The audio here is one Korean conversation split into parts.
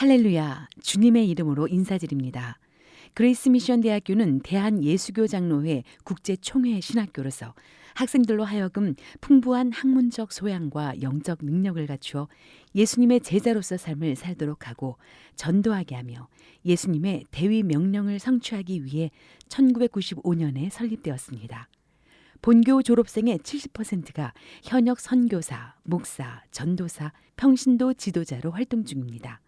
할렐루야, 주님의 이름으로 인사드립니다. 그레이스 미션 대학교는 대한 예수교 장로회 국제 총회 신학교로서 학생들로 하여금 풍부한 학문적 소양과 영적 능력을 갖추어 예수님의 제자로서 삶을 살도록 하고 전도하게 하며 예수님의 대위 명령을 성취하기 위해 1995년에 설립되었습니다. 본교 졸업생의 70%가 현역 선교사, 목사, 전도사, 평신도 지도자로 활동 중입니다.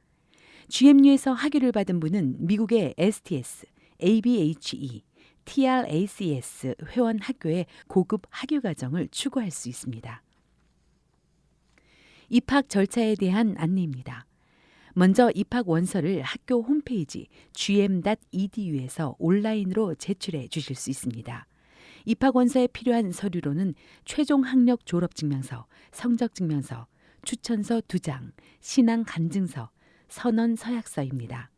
GMU에서 학위를 받은 분은 미국의 STS, ABHE, TRACS 회원 학교의 고급 학위 과정을 추구할 수 있습니다. 입학 절차에 대한 안내입니다. 먼저 입학 원서를 학교 홈페이지 gm.edu에서 온라인으로 제출해 주실 수 있습니다. 입학 원서에 필요한 서류로는 최종 학력 졸업 증명서, 성적 증명서, 추천서 2장, 신앙 간증서, 선언 서약서입니다.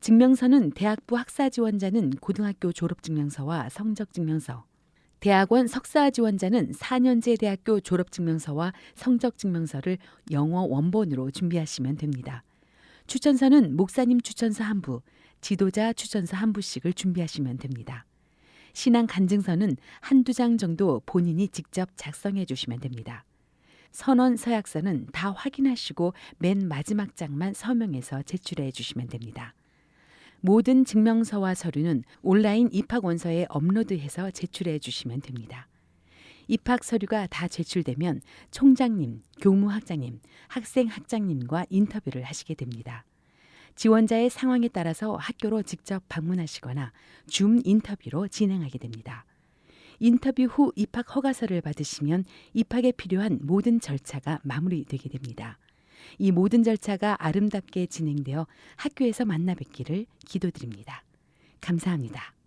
증명서는 대학부 학사 지원자는 고등학교 졸업 증명서와 성적 증명서, 대학원 석사 지원자는 4년제 대학교 졸업 증명서와 성적 증명서를 영어 원본으로 준비하시면 됩니다. 추천서는 목사님 추천서 한 부, 지도자 추천서 한 부씩을 준비하시면 됩니다. 신앙 간증서는 한두 장 정도 본인이 직접 작성해 주시면 됩니다. 선언 서약서는 다 확인하시고 맨 마지막 장만 서명해서 제출해 주시면 됩니다. 모든 증명서와 서류는 온라인 입학 원서에 업로드해서 제출해 주시면 됩니다. 입학 서류가 다 제출되면 총장님, 교무학장님, 학생 학장님과 인터뷰를 하시게 됩니다. 지원자의 상황에 따라서 학교로 직접 방문하시거나 줌 인터뷰로 진행하게 됩니다. 인터뷰 후 입학 허가서를 받으시면 입학에 필요한 모든 절차가 마무리되게 됩니다. 이 모든 절차가 아름답게 진행되어 학교에서 만나 뵙기를 기도드립니다. 감사합니다.